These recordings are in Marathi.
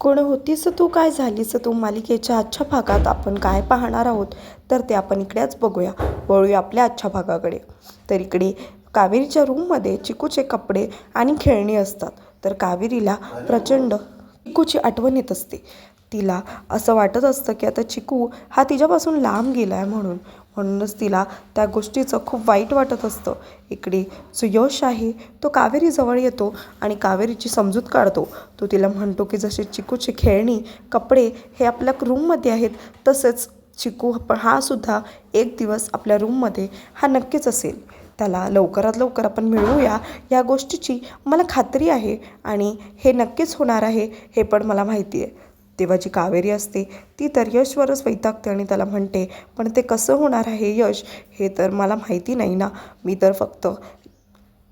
कोण होतीस तू? काय झालीस तू? मालिकेच्या आजच्या भागात आपण काय पाहणार आहोत? तर ते आपण इकडेच बघूया. वळूया आपल्या आजच्या भागाकडे. तर इकडे कावेरीच्या रूममध्ये चिकूचे कपडे आणि खेळणी असतात. तर कावेरीला प्रचंड चिकूची आठवण येत असते. तिला. असं वाटत असतं की आता चिकू हा तिच्यापासून लांब गेला आहे म्हणून. म्हणूनच तिला त्या गोष्टीचं खूप वाईट वाटत असतं. इकडे जो यश आहे तो कावेरीजवळ येतो आणि कावेरीची समजूत काढतो. तो तिला म्हणतो की जसे चिकूची खेळणी कपडे हे आपल्या रूममध्ये आहेत तसेच चिकू पण हा सुद्धा एक दिवस आपल्या रूममध्ये हा नक्कीच असेल. त्याला लवकरात लवकर आपण मिळवूया या गोष्टीची मला खात्री आहे आणि हे नक्कीच होणार आहे हे पण मला माहिती आहे. तेव्हा जी कावेरी असते ती तर यशवरच वैतागते आणि त्याला म्हणते पण ते कसं होणार आहे यश? हे तर मला माहिती नाही ना. मी तर फक्त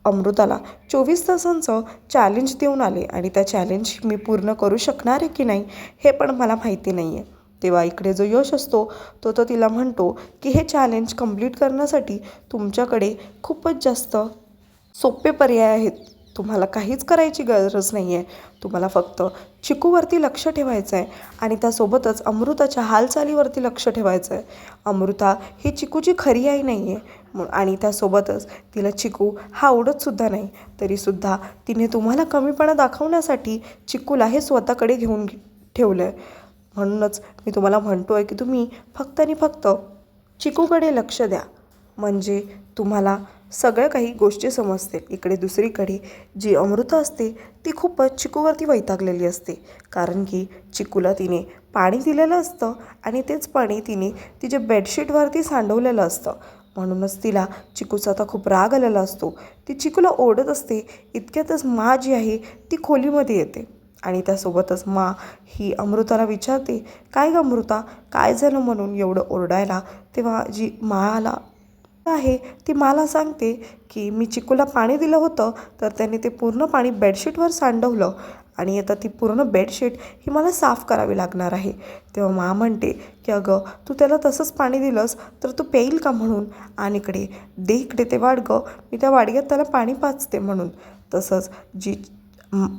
अमृताला चोवीस तासांचं चॅलेंज देऊन आले आणि त्या चॅलेंज मी पूर्ण करू शकणार आहे की नाही हे पण मला माहिती नाही आहे तेव्हा इकडे जो यश असतो तो तो तिला म्हणतो की हे चॅलेंज कंप्लीट करण्यासाठी तुमच्याकडे खूपच जास्त सोपे पर्याय आहेत. तुम्हाला काहीच करायची गरज नाही आहे तुम्हाला फक्त चिकूवरती लक्ष ठेवायचं आहे आणि त्यासोबतच अमृताच्या हालचालीवरती लक्ष ठेवायचं आहे अमृता ही चिकूची खरी आई नाही आहे आणि त्यासोबतच तिला चिकू हा आवडतसुद्धा नाही. तरीसुद्धा तिने तुम्हाला कमीपणा दाखवण्यासाठी चिकूला हे स्वतःकडे घेऊन ठेवलं आहे म्हणूनच मी तुम्हाला म्हणतो आहे की तुम्ही फक्त आणि फक्त चिकूकडे लक्ष द्या. म्हणजे तुम्हाला सगळ्या काही गोष्टी समजतील. इकडे दुसरीकडे जी अमृता असते ती खूपच चिकूवरती वैतागलेली असते. कारण की चिकूला तिने पाणी दिलेलं असतं आणि तेच पाणी तिने तिच्या बेडशीटवरती सांडवलेलं असतं. म्हणूनच तिला चिकूचा आता खूप राग आलेला असतो. ती चिकूला ओढत असते. इतक्यातच मा जी आहे ती खोलीमध्ये येते. आणि त्यासोबतच मा ही अमृताला विचारते काय ग अमृता? काय झालं म्हणून एवढं ओरडायला? तेव्हा जी माला आहे ती मला सांगते की मी चिकूला पाणी दिलं होतं तर त्याने ते पूर्ण पाणी बेडशीटवर सांडवलं. आणि आता ती पूर्ण बेडशीट ही मला साफ करावी लागणार आहे. तेव्हा मा म्हणते की अगं तू त्याला तसंच पाणी दिलंस तर तू पेईल का म्हणून? आणि इकडे दे इकडे ते वाडगं मी त्या वाडग्यात त्याला पाणी पाचते म्हणून. तसंच जी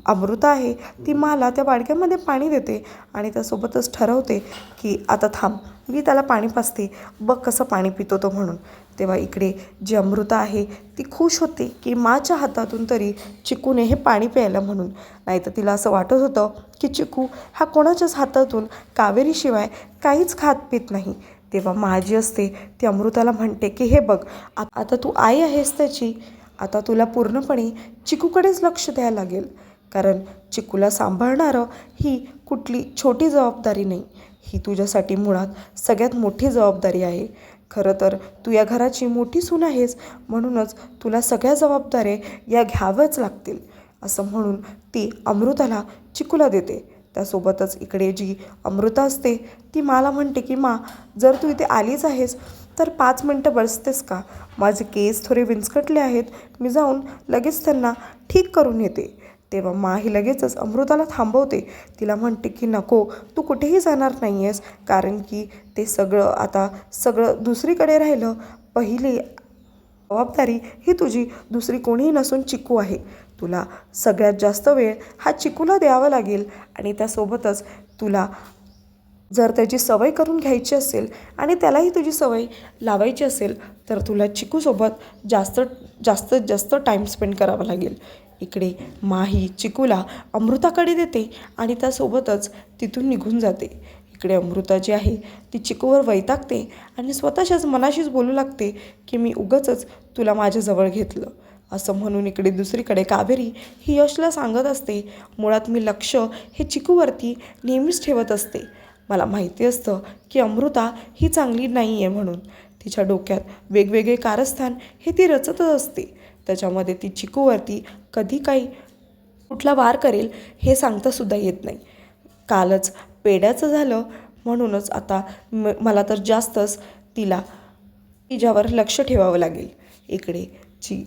अमृता आहे ती मला त्या वाडक्यामध्ये पाणी देते आणि त्यासोबतच ठरवते की आता थांब मी त्याला पाणी पाचते बघ कसं पाणी पितो तो म्हणून. तेव्हा इकडे जी अमृता आहे ती खुश होते की माच्या हातातून तरी चिकूने हे पाणी प्यायला म्हणून. नाही तर तिला असं वाटत होतं की चिकू हा कोणाच्याच हातातून कावेरीशिवाय काहीच खात पित नाही. तेव्हा माझी असते ती अमृताला म्हणते की हे बघ आता तू आई आहेस त्याची आता तुला पूर्णपणे चिकूकडेच लक्ष द्यायला लागेल. कारण चिकूला सांभाळणारं ही कुठली छोटी जबाबदारी नाही. ही तुझ्यासाठी मुळात सगळ्यात मोठी जबाबदारी आहे. खरं तर तू या घराची मोठी सून आहेस म्हणूनच तुला सगळ्या जबाबदाऱ्या या घ्याव्याच लागतील असं म्हणून ती अमृताला चिकूला देते. त्यासोबतच इकडे जी अमृता असते ती मला म्हणते की मा जर तू इथे आलीच आहेस तर पाच मिनटं बसतेस का? माझे केस थोडे विंचकटले आहेत मी जाऊन लगेच त्यांना ठीक करून येते. तेव्हा मा ही लगेचच अमृताला थांबवते. तिला म्हणते की नको तू कुठेही जाणार नाही आहेस कारण की ते सगळं आता सगळं दुसरीकडे राहिलं. पहिली जबाबदारी ही तुझी दुसरी कोणीही नसून चिकू आहे. तुला सगळ्यात जास्त वेळ हा चिकूला द्यावा लागेल आणि त्यासोबतच तुला जर त्याची सवय करून घ्यायची असेल आणि त्यालाही तुझी सवय लावायची असेल तर तुला चिकूसोबत जास्त जास्तीत जास्त टाईम स्पेंड करावा लागेल. इकडे माही चिकूला अमृताकडे देते आणि त्यासोबतच तिथून निघून जाते. इकडे अमृता जी आहे ती चिकूवर वैतागते आणि स्वतःच्याच मनाशीच बोलू लागते की मी उगंच तुला माझ्याजवळ घेतलं. असं म्हणून इकडे दुसरीकडे कावेरी ही यशला सांगत असते. मुळात मी लक्ष हे चिकूवरती नेहमीच ठेवत असते. मला माहिती असतं की अमृता ही चांगली नाही आहे म्हणून. तिच्या डोक्यात वेगवेगळे कारस्थान हे ती रचतच असते. त्याच्यामध्ये ती चिकूवरती कधी काही कुठला वार करेल हे सांगतासुद्धा येत नाही. कालच पेड्याचं झालं म्हणूनच आता म मला तर जास्तच तिला तिच्यावर लक्ष ठेवावं लागेल. इकडे जी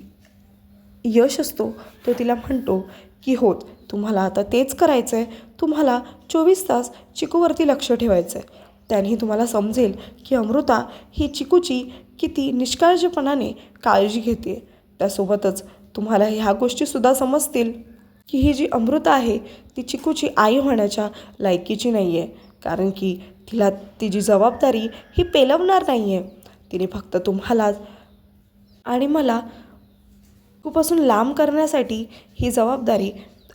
यश असतो तो तिला म्हणतो की होत तुम्हाला आता तेच करायचं आहे तुम्हाला चोवीस तास चिकूवरती लक्ष ठेवायचं आहे त्यांनी तुम्हाला समजेल की अमृता ही चिकूची किती निष्काळजीपणाने काळजी घेते त्यासोबतच तुम्हाला ह्या गोष्टीसुद्धा समजतील की ही जी अमृता आहे ती चिकूची आई होण्याच्या लायकीची नाही आहे कारण की तिला तिची जबाबदारी ही पेलवणार नाही आहे तिने फक्त तुम्हाला आणि मला चिकूपासून लांब करण्यासाठी ही जबाबदारी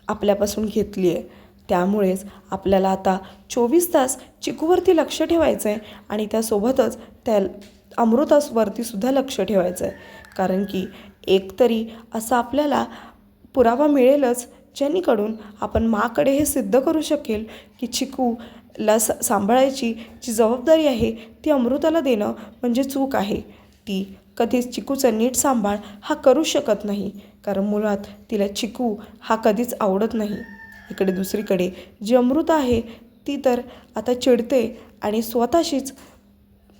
आपल्यापासून घेतली आहे त्यामुळेच आपल्याला आता चोवीस तास चिकूवरती लक्ष ठेवायचं आहे आणि त्यासोबतच त्या अमृतासवरतीसुद्धा लक्ष ठेवायचं आहे कारण की एकतरी असा आपल्याला पुरावा मिळेलच ज्यांनीकडून आपण माकडे हे सिद्ध करू शकेल की चिकूला स सांभाळायची जी जबाबदारी आहे ती अमृताला देणं म्हणजे चूक आहे. ती कधीच चिकूचा नीट सांभाळ हा करू शकत नाही कारण मुळात तिला चिकू हा कधीच आवडत नाही. इकडे दुसरीकडे. जी अमृता आहे ती तर आता चिडते आणि स्वतःशीच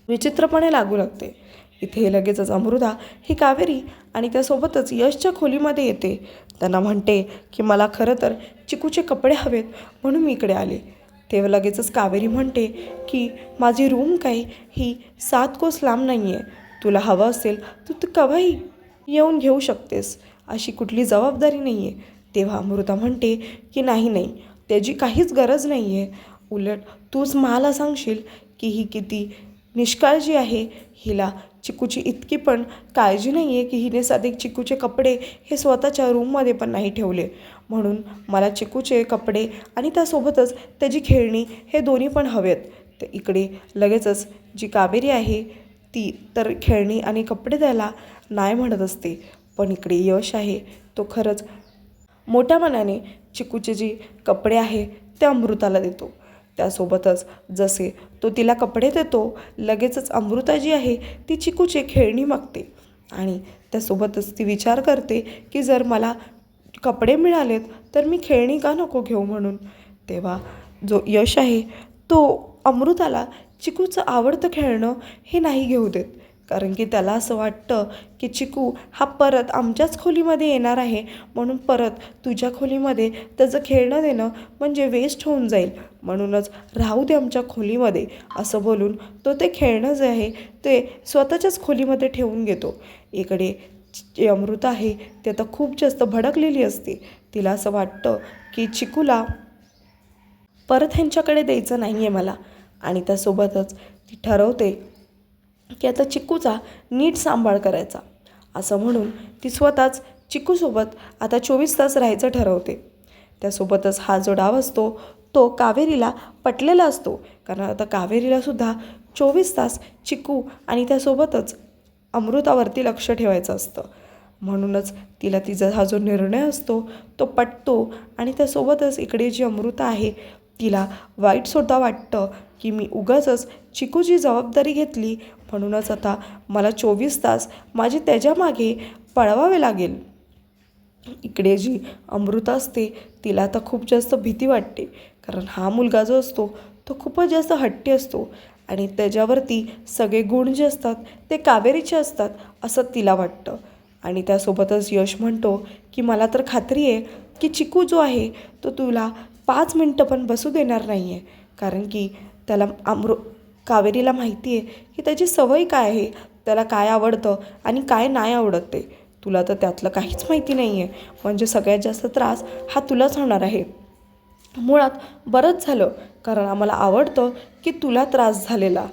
विचित्रपणे लागू लागते. इथे लगेचच अमृता ही कावेरी आणि त्यासोबतच यशच्या खोलीमध्ये येते. त्यांना म्हणते की मला खरं तर चिकूचे कपडे हवेत म्हणून मी इकडे आले. तेव्हा लगेचच कावेरी म्हणते की माझी रूम काही ही सात कोस लांब नाही आहे तुला हवं असेल तर तू केव्हाही येऊन घेऊ शकतेस. अशी कुठली जबाबदारी नाही आहे तेव्हा अमृता म्हणते की नाही नाही त्याची काहीच गरज नाही आहे उलट तूच मला सांगशील की ही किती निष्काळजी आहे. हिला चिकूची इतकी पण काळजी नाही आहे की हिने साधे चिकूचे कपडे हे स्वतःच्या रूममध्ये पण नाही ठेवले. म्हणून मला चिकूचे कपडे आणि त्यासोबतच त्याची खेळणी हे दोन्ही पण हवेत. तर इकडे लगेचच जी कावेरी आहे ती तर खेळणी आणि कपडे द्यायला नाही म्हणत असते. पण इकडे यश आहे. तो खरंच मोठ्या मनाने चिकूचे जे कपडे आहे ते अमृताला देतो. त्यासोबतच जसे तो तिला कपडे देतो लगेचच अमृता जी आहे ती चिकूचे खेळणी मागते. आणि त्यासोबतच ती विचार करते की जर मला कपडे मिळालेत तर मी खेळणी का नको घेऊ म्हणून. तेव्हा जो यश आहे तो अमृताला चिकूचं आवडतं खेळणं हे नाही घेऊ देत. कारण की त्याला असं वाटतं की चिकू हा परत आमच्याच खोलीमध्ये येणार आहे. म्हणून परत तुझ्या खोलीमध्ये त्याचं खेळणं देणं म्हणजे वेस्ट होऊन जाईल. म्हणूनच राहू दे आमच्या खोलीमध्ये असं बोलून तो ते खेळणं जे आहे ते स्वतःच्याच खोलीमध्ये ठेवून घेतो. इकडे जे अमृता आहे ती आता खूप जास्त भडकलेली असते. तिला असं वाटतं की चिकूला परत ह्यांच्याकडे द्यायचं नाही आहे मला. आणि त्यासोबतच ती ठरवते की आता चिकूचा नीट सांभाळ करायचा. असं म्हणून ती स्वतःच चिकूसोबत आता चोवीस तास राहायचं ठरवते. त्यासोबतच हा जो डाव असतो तो कावेरीला पटलेला असतो. कारण आता कावेरीलासुद्धा चोवीस तास चिकू आणि त्यासोबतच अमृतावरती लक्ष ठेवायचं असतं. म्हणूनच तिला तिचा हा जो निर्णय असतो तो पटतो आणि त्यासोबतच इकडे जी अमृता आहे तिला वाईटसुद्धा वाटतं की मी उगाचच चिकूची जबाबदारी घेतली. म्हणूनच आता मला चोवीस तास माझी त्याच्यामागे पळवावे लागेल. इकडे जी अमृता असते तिला आता खूप जास्त भीती वाटते. कारण हा मुलगा जो असतो तो खूपच जास्त हट्टी असतो. आणि त्याच्यावरती सगळे गुण जे असतात ते कावेरीचे असतात असं तिला वाटतं. आणि त्यासोबतच यश म्हणतो की मला तर खात्री आहे की चिकू जो आहे तो तुला पाच मिनटं पण बसू देणार नाही आहे कारण की त्याला अमृ कावेरीला माहिती आहे की त्याची सवय काय आहे? त्याला काय आवडतं आणि काय नाही आवडत ते? तुला तर त्यातलं काहीच माहिती नाही आहे म्हणजे सगळ्यात जास्त त्रास हा तुलाच होणार आहे. मुळात बरंच झालं. कारण आम्हाला आवडतं की तुला त्रास झालेला.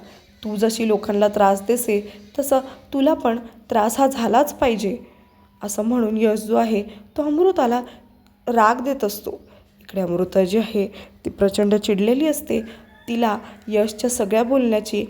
तू जशी लोकांना त्रास देसे तसं तुला पण त्रास हा झालाच पाहिजे. असं म्हणून यश जो आहे तो अमृताला राग देत असतो. इकडे अमृता जी आहे ती प्रचंड चिडलेली असते. तिला यशच्या सगळ्या बोलण्याची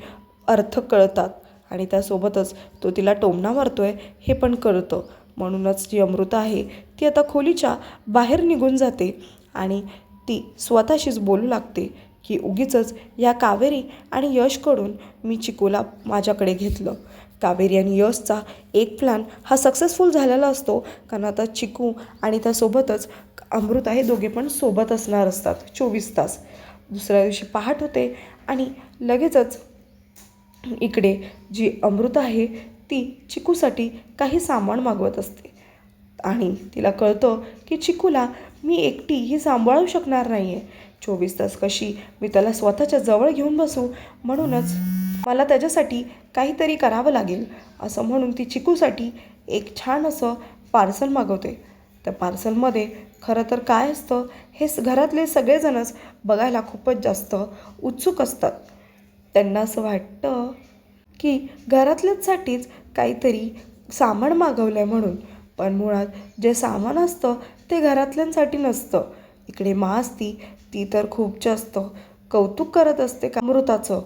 अर्थ कळतात आणि त्यासोबतच तो तिला टोमणा मारतोय हे पण कळतं. म्हणूनच जी अमृता आहे ती आता खोलीच्या बाहेर निघून जाते आणि ती स्वतःशीच बोलू लागते की उगीचच या कावेरी आणि यशकडून मी चिकूला माझ्याकडे घेतलं. कावेरी आणि यशचा एक प्लॅन हा सक्सेसफुल झालेला असतो. कारण आता चिकू आणि त्यासोबतच अमृता हे दोघे पण सोबत असणार असतात. चोवीस तास. दुसऱ्या दिवशी पहाट होते आणि लगेचच इकडे जी अमृता आहे ती चिकूसाठी काही सामान मागवत असते. आणि तिला कळतं की चिकूला मी एकटी ही सांभाळू शकणार नाही आहे चोवीस तास कशी मी त्याला स्वतःच्या जवळ घेऊन बसू? म्हणूनच मला त्याच्यासाठी काहीतरी करावं लागेल असं म्हणून ती चिकूसाठी एक छान असं पार्सल मागवते. त्या पार्सलमध्ये खरं तर काय असतं? हे घरातले सगळेजणच बघायला खूपच जास्त उत्सुक असतात. त्यांना असं वाटतं की घरातल्याचसाठीच काहीतरी सामान मागवलं आहे म्हणून. पण मुळात जे सामान असतं ते घरातल्यांसाठी नसतं. इकडे मा असती ती तर खूप जास्त कौतुक करत असते का अमृताचं.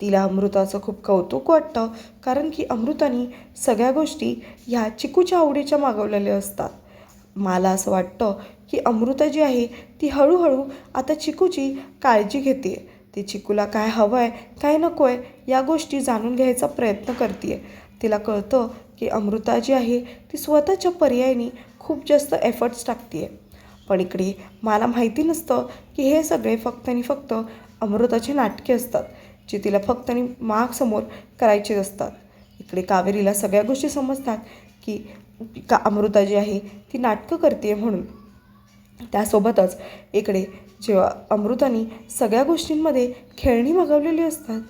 तिला अमृताचं खूप कौतुक वाटतं कारण की अमृतानी सगळ्या गोष्टी ह्या चिकूच्या आवडीच्या मागवलेल्या असतात. मला असं वाटतं की अमृता जी आहे ती हळूहळू आता चिकूची काळजी घेते ती चिकूला काय हवं आहे काय नको आहे या गोष्टी जाणून घ्यायचा प्रयत्न करते तिला कळतं की अमृता जी आहे ती स्वतःच्या पर्यायाने खूप जास्त एफर्ट्स टाकते पण इकडे मला माहिती नसतं की हे सगळे फक्त आणि फक्त अमृताचे नाटके असतात जे तिला फक्त आणि मागसमोर करायचे असतात. इकडे कावेरीला सगळ्या गोष्टी समजतात की का अमृता जी आहे ती नाटकं करते म्हणून. त्यासोबतच इकडे जेव्हा अमृतानी सगळ्या गोष्टींमध्ये खेळणी मागवलेली असतात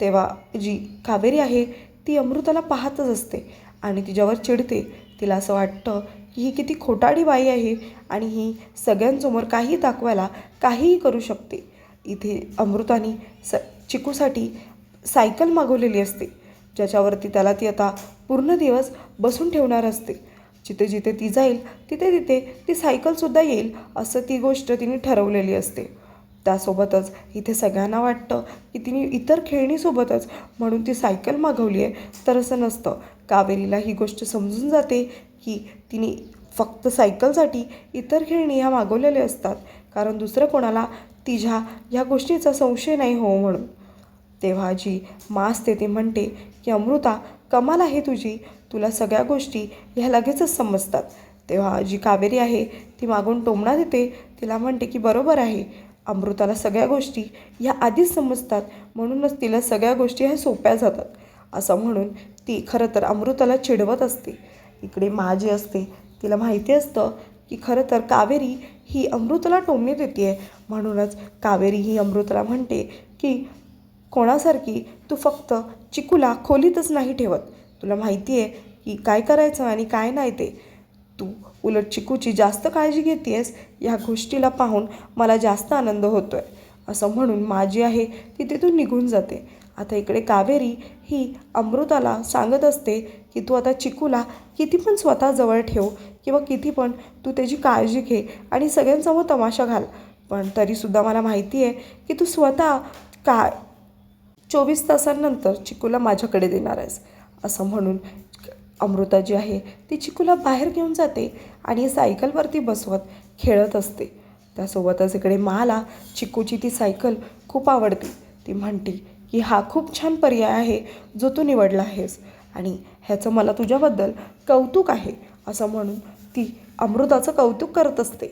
तेव्हा जी कावेरी आहे ती अमृताला पाहतच असते आणि तिच्यावर चिडते. तिला असं वाटतं की ही किती खोटाडी बाई आहे आणि ही सगळ्यांसमोर काही दाखवायला काहीही करू शकते. इथे अमृतानी स चिकूसाठी सायकल मागवलेली असते. ज्याच्यावरती त्याला ती आता पूर्ण दिवस बसून ठेवणार असते. जिथे जिथे ती जाईल तिथे तिथे ती सायकलसुद्धा येईल असं ती गोष्ट तिने ठरवलेली असते. त्यासोबतच इथे सगळ्यांना वाटतं की तिने इतर खेळणीसोबतच म्हणून ती सायकल मागवली आहे. तर असं नसतं. कावेरीला ही गोष्ट समजून जाते की तिने फक्त सायकलसाठी इतर खेळणी ह्या मागवलेल्या असतात. कारण दुसरं कोणाला तिच्या ह्या गोष्टीचा संशय नाही हो म्हणून. तेव्हा जी मास ते म्हणते की अमृता कमाल आहे तुझी. तुला सगळ्या गोष्टी ह्या लगेचच समजतात. तेव्हा जी कावेरी आहे ती मागून टोमणा देते. तिला म्हणते की बरोबर आहे. अमृताला सगळ्या गोष्टी ह्या आधीच समजतात. म्हणूनच तिला सगळ्या गोष्टी ह्या सोप्या जातात. असं म्हणून ती खरं तर अमृताला चिडवत असते. इकडे माझी असते. तिला माहिती असतं की खरं तर कावेरी ही अमृताला टोमणी देते आहे म्हणूनच कावेरी ही अमृताला म्हणते की कोणासारखी तू फक्त चिकूला खोलीतच नाही ठेवत. तुला माहिती आहे की काय करायचं आणि काय नाही ते. तू उलट चिकूची जास्त काळजी घेतेस या गोष्टीला पाहून मला जास्त आनंद होतो आहे असं म्हणून माझी आहे ती तिथून निघून जाते. आता इकडे कावेरी ही अमृताला सांगत असते की तू आता चिकूला किती पण स्वतः जवळ ठेव किंवा किती पण तू त्याची काळजी घे आणि सगळ्यांसमोर तमाशा घाल. पण तरीसुद्धा मला माहिती आहे की तू स्वतः का चोवीस तासांनंतर चिकूला माझ्याकडे देणार आहेस. असं म्हणून अमृता जी आहे ती चिकूला बाहेर घेऊन जाते आणि सायकलवरती बसवत खेळत असते. त्यासोबतच इकडे मला चिकूची ती सायकल खूप आवडते. ती म्हणते की हा खूप छान पर्याय आहे जो तू निवडला आहेस आणि ह्याचं मला तुझ्याबद्दल कौतुक आहे असं म्हणून ती अमृताचं कौतुक करत असते.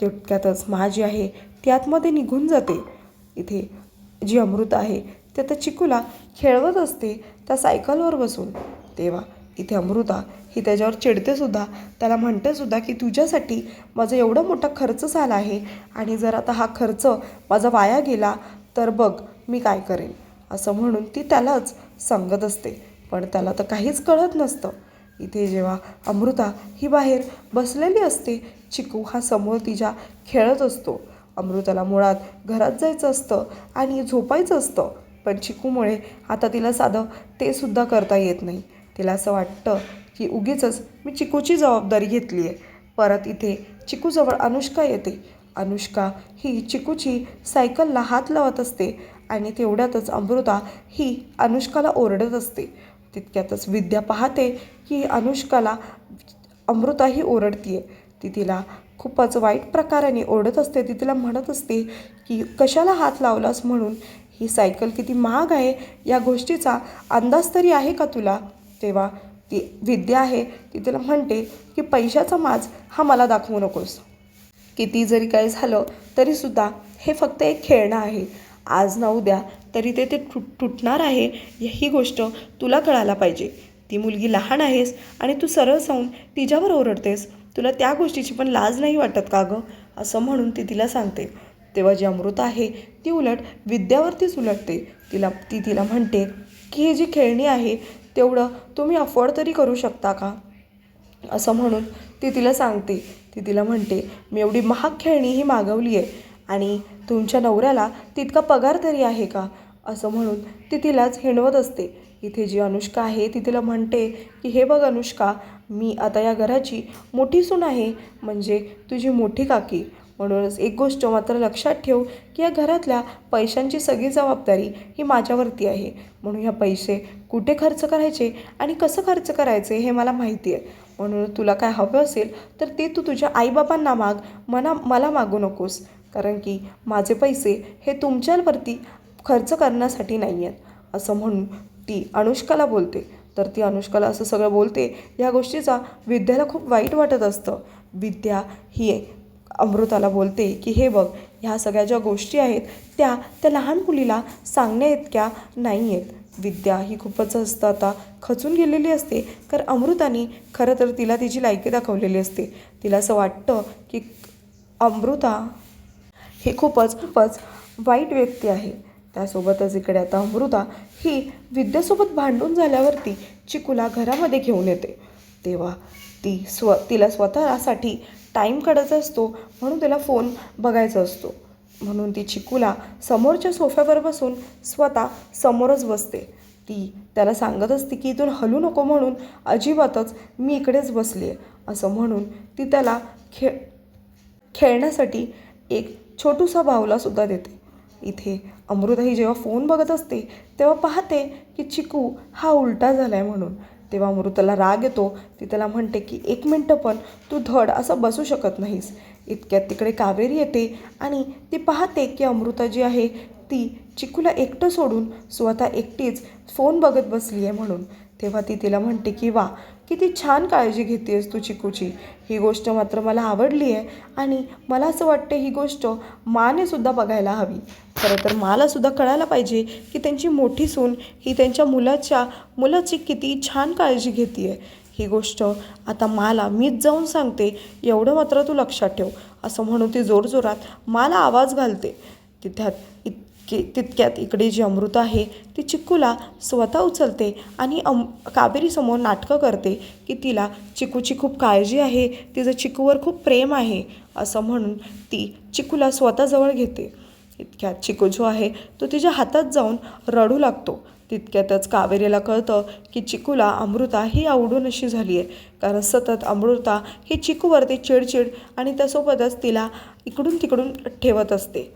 तितक्यातच मा जी आहे ती आतमध्ये निघून जाते. इथे जी अमृत आहे ते तर चिकूला खेळवत असते त्या सायकलवर बसून. तेव्हा इथे अमृता ही त्याच्यावर चिडतेसुद्धा त्याला म्हणतेसुद्धा की तुझ्यासाठी माझा एवढा मोठा खर्च झाला आहे आणि जर आता हा खर्च माझा वाया गेला तर बघ मी काय करेन. असं म्हणून ती त्यालाच सांगत असते. पण त्याला तर काहीच कळत नसतं. इथे जेव्हा अमृता ही बाहेर बसलेली असते चिकू हा समोर तिच्या खेळत असतो. अमृताला मुळात घरात जायचं असतं आणि झोपायचं असतं. पण चिकूमुळे आता तिला साधं ते सुद्धा करता येत नाही. तिला असं वाटतं की उगीचच मी चिकूची जबाबदारी घेतली आहे परत इथे चिकूजवळ अनुष्का येते. अनुष्का ही चिकूची सायकलला हात लावत असते आणि तेवढ्यातच अमृता ही अनुष्काला ओरडत असते. तितक्यातच विद्या पाहते की अनुष्काला अमृता ही ओरडतीये. ती तिला खूपच वाईट प्रकाराने ओरडत असते. ती तिला म्हणत असते की कशाला हात लावलास म्हणून? ही सायकल किती महाग आहे या गोष्टीचा अंदाज तरी आहे का तुला? तेव्हा ती विद्या आहे ती तिला म्हणते की पैशाचा माज हा मला दाखवू नकोस. किती जरी काय झालं तरीसुद्धा हे फक्त एक खेळणं आहे. आज ना उद्या तरी ते ते तुट तुटणार आहे ही गोष्ट तुला कळायला पाहिजे. ती मुलगी लहान आहेस आणि तू सरळ जाऊन तिच्यावर ओरडतेस. तुला त्या गोष्टीची पण लाज नाही वाटत का गं? असं म्हणून ती तिला सांगते. तेव्हा जी अमृता आहे ती उलट विद्यावरतीच उलटते तिला ती तिला म्हणते की ही जी खेळणी आहे तेवढं तुम्ही अफोर्ड तरी करू शकता का? असं म्हणून ती तिला सांगते. ती तिला म्हणते मी एवढी महाग खेळणी ही मागवली आहे आणि तुमच्या नवऱ्याला तितका पगार तरी आहे का? असं म्हणून ती तिलाच हिणवत असते. इथे जी अनुष्का आहे ती तिला म्हणते की हे बघ अनुष्का मी आता या घराची मोठी सून आहे. म्हणजे तुझी मोठी काकी. म्हणूनच एक गोष्ट मात्र लक्षात ठेव की या घरातल्या पैशांची सगळी जबाबदारी ही माझ्यावरती आहे. म्हणून ह्या पैसे कुठे खर्च करायचे आणि कसं खर्च करायचे हे मला माहिती आहे. म्हणून तुला काय हवं असेल तर ते तू तुझ्या आईबाबांना माग मना मला मागू नकोस. कारण की माझे पैसे हे तुमच्यावरती खर्च करण्यासाठी नाही आहेत. असं म्हणून ती अनुष्काला बोलते. तर ती अनुष्काला असं सगळं बोलते. या गोष्टीचा विद्याला खूप वाईट वाटत असतं. विद्या ही अमृताला बोलते की हे बघ ह्या सगळ्या ज्या गोष्टी आहेत त्या त्या लहान मुलीला सांगण्या इतक्या नाही आहेत. विद्या ही खूपच असतं आता. खचून गेलेली असते कारण अमृताने खरं तर तिला तिची लायकी दाखवलेली असते. तिला असं वाटतं की अमृता हे खूपच खूपच वाईट व्यक्ती आहे. त्यासोबतच इकडे आता अमृता ही विद्यासोबत भांडून झाल्यावरती चिकूला घरामध्ये घेऊन येते. तेव्हा ती स्व तिला स्वतःसाठी टाईम काढायचा असतो म्हणून तिला फोन बघायचा असतो. म्हणून ती चिकूला समोरच्या सोफ्यावर बसून स्वतः समोरच बसते. ती त्याला सांगत असते की इथून हलू नको म्हणून अजिबातच मी इकडेच बसली आहे असं म्हणून ती त्याला खेळ खेळण्यासाठी एक छोटूसा बाहुलासुद्धा देते. इथे अमृताही जेव्हा फोन बघत असते तेव्हा पाहते की चिकू हा उलटा झाला आहे म्हणून. तेव्हा अमृताला राग येतो. ती त्याला म्हणते की एक मिनटं पण तू धड असं बसू शकत नाहीस. इतक्यात तिकडे कावेरी येते आणि ती पाहते की अमृता जी आहे ती चिकूला एकटं सोडून स्वतः एकटीच फोन बघत बसली आहे म्हणून. तेव्हा ती तिला म्हणते की वा किती छान काळजी घेतेस तू चिकूची. ही गोष्ट मात्र मला आवडली आहे आणि मला असं वाटतं ही गोष्ट माने सुद्धा बघायला हवी. खरं तर मलासुद्धा कळायला पाहिजे की त्यांची मोठी सून ही त्यांच्या मुलाच्या मुलाची किती छान काळजी घेते आहे ही गोष्ट आता माला मीच जाऊन सांगते एवढं मात्र तू लक्षात ठेव. असं म्हणून ती जोरजोरात माला आवाज घालते. तिथ्यात इत की तितक्यात इकडे जी अमृता आहे ती चिक्कूला स्वतः उचलते आणि अम कावेरीसमोर नाटकं करते की तिला चिकूची खूप काळजी आहे तिचं चिकूवर खूप प्रेम आहे असं म्हणून ती चिकूला स्वतःजवळ घेते. इतक्यात चिकू जो आहे तो तिच्या हातात जाऊन रडू लागतो. तितक्यातच कावेरीला कळतं की चिकूला अमृता ही आवडून अशी झाली आहे. कारण सतत अमृता ही चिकूवरती चिडचिड आणि त्यासोबतच तिला इकडून तिकडून ठेवत असते.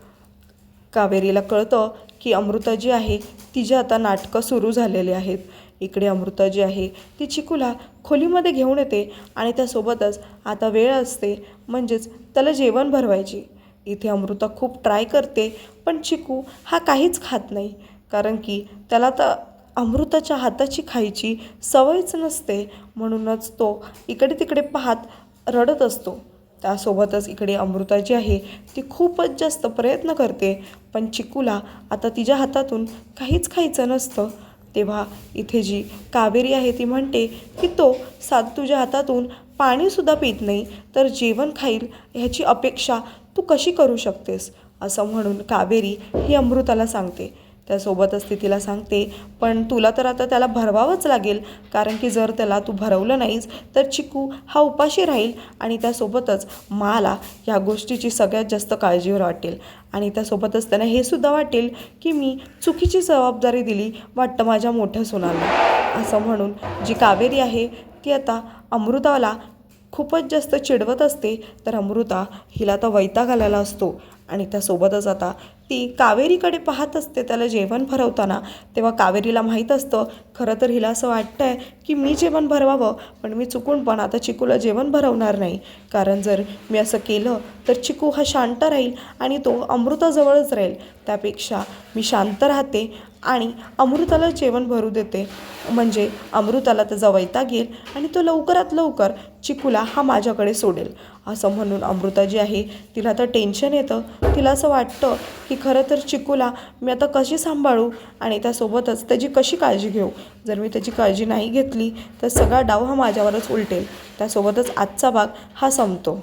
कावेरीला कळतं की अमृता जी आहे तिची आता नाटकं सुरू झालेली आहेत. इकडे अमृता जी आहे ती चिकूला खोलीमध्ये घेऊन येते आणि त्यासोबतच आता वेळ असते म्हणजेच त्याला जेवण भरवायची. इथे अमृता खूप ट्राय करते पण चिकू हा काहीच खात नाही. कारण की त्याला तर अमृताच्या हाताची खायची सवयच नसते म्हणूनच तो इकडे तिकडे पाहत रडत असतो. त्यासोबतच इकडे अमृता जी आहे ती खूपच जास्त प्रयत्न करते. पण चिकूला आता तिच्या हातातून काहीच खायचं नसतं. तेव्हा इथे जी कावेरी आहे ती म्हणते की तो साध तुझ्या हातातून पाणीसुद्धा पित नाही तर जेवण खाईल ह्याची अपेक्षा तू कशी करू शकतेस? असं म्हणून कावेरी ही अमृताला सांगते. त्यासोबतच ती तिला सांगते पण तुला तर आता त्याला भरवावंच लागेल कारण की जर त्याला तू भरवलं नाहीस तर चिकू हा उपाशी राहील आणि त्यासोबतच माला ह्या गोष्टीची सगळ्यात जास्त काळजीवर वाटेल. आणि त्यासोबतच त्यांना हे सुद्धा वाटेल की मी चुकीची जबाबदारी दिली वाटतं माझ्या मोठ्या सुनांना असं म्हणून जी कावेरी आहे ती आता अमृताला खूपच जास्त चिडवत असते तर अमृता हिला तर वैताग आलेला असतो. आणि त्यासोबतच आता ती कावेरीकडे पाहत असते त्याला जेवण भरवताना. तेव्हा कावेरीला माहीत असतं खरं तर हिला असं वाटतं आहे की मी जेवण भरवावं पण मी चुकून पण आता चिकूला जेवण भरवणार नाही. कारण जर मी असं केलं तर चिकू हा शांत राहील आणि तो अमृताजवळच राहील. त्यापेक्षा मी शांत राहते आणि अमृताला जेवण भरू देते. म्हणजे अमृताला त्याचा वैताग येईल आणि तो लवकरात लवकर चिकूला हा माझ्याकडे सोडेल. असं म्हणून अमृता जी आहे तिला तर टेन्शन येतं. तिला असं वाटतं की खरं तर चिकूला मी आता कशी सांभाळू आणि त्यासोबतच त्याची कशी काळजी घेऊ? जर मी त्याची काळजी नाही घेतली तर सगळा डाव हा माझ्यावरच उलटेल. त्यासोबतच आजचा भाग हा संपतो.